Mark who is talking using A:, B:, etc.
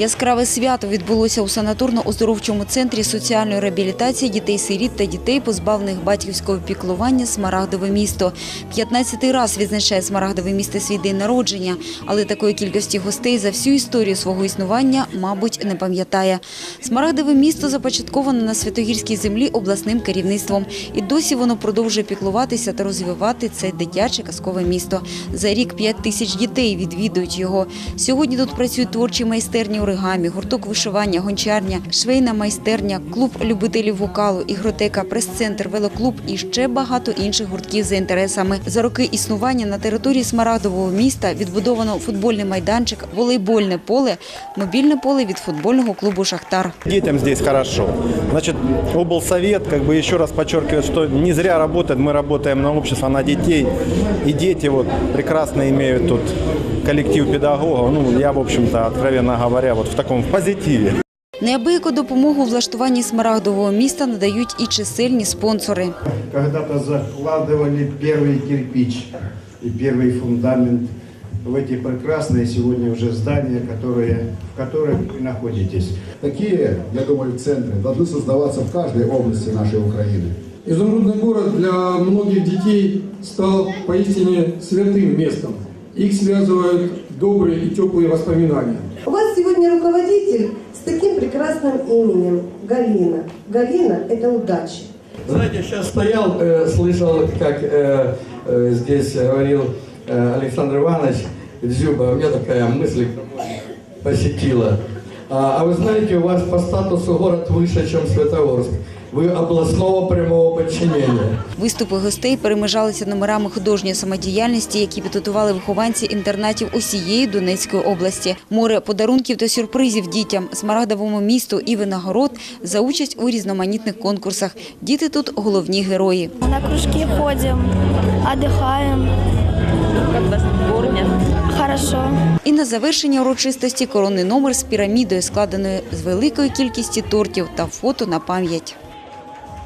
A: Яскраве свято відбулося у санаторно-оздоровчому центрі соціальної реабілітації дітей-сиріт та дітей, позбавлених батьківського піклування «Смарагдове місто». 15-й раз відзначає «Смарагдове місто» свій день народження, але такої кількості гостей за всю історію свого існування, мабуть, не пам'ятає. «Смарагдове місто» започатковано на Святогірській землі обласним керівництвом. І досі воно продовжує піклуватися та розвивати це дитяче казкове місто. За рік 5 тисяч дітей відвідують його. Сьогодні тут працюють творчі майстерні оригамі, гурток вишивання, гончарня, швейна майстерня, клуб любителів вокалу, ігротека, прес-центр, велоклуб і ще багато інших гуртків за інтересами. За роки існування на території Смарагдового міста відбудовано футбольний майданчик, волейбольне поле, мобільне поле від футбольного клубу «Шахтар».
B: Детям здесь хорошо. Значит, облсовет как бы раз подчеркивает, что не зря работает. Мы работаем на общество, на детей. И дети вот прекрасно имеют тут коллектив педагогов. Ну, я, в общем-то, откровенно говоря, вот в таком позитиве.
A: Неабияку допомогу у влаштуванні Смарагдового міста надають і чисельні спонсори.
C: Когда-то закладывали первый кирпич и первый фундамент в эти прекрасные сегодня уже здания, которые, в которых вы находитесь.
D: Такие, я думаю, центры должны создаваться в каждой области нашей Украины.
E: Изумрудный город для многих детей стал поистине святым местом. Их связывают добрые и теплые воспоминания.
F: У вас сегодня руководитель с таким прекрасным именем Галина. Галина – это удача.
G: Знаете, сейчас стоял, э, слышал, как э, э, здесь говорил э, Александр Иванович Дзюба, у меня такая мысль посетила. А, а вы знаете, у вас по статусу город выше, чем Светогорск. Вы областного прямого подчинения.
A: Виступи гостей перемежалися номерами художньої самодіяльності, які підготували вихованці інтернатів усієї Донецької області. Море подарунків та сюрпризів дітям, смарагдовому місту і винагород за участь у різноманітних конкурсах. Діти тут головні герої.
H: На кружки ходим, отдыхаем.
I: Как вас?
H: Хорошо.
A: І на завершення урочистості коронний номер з пірамідою, складеною з великої кількості тортів та фото на пам'ять.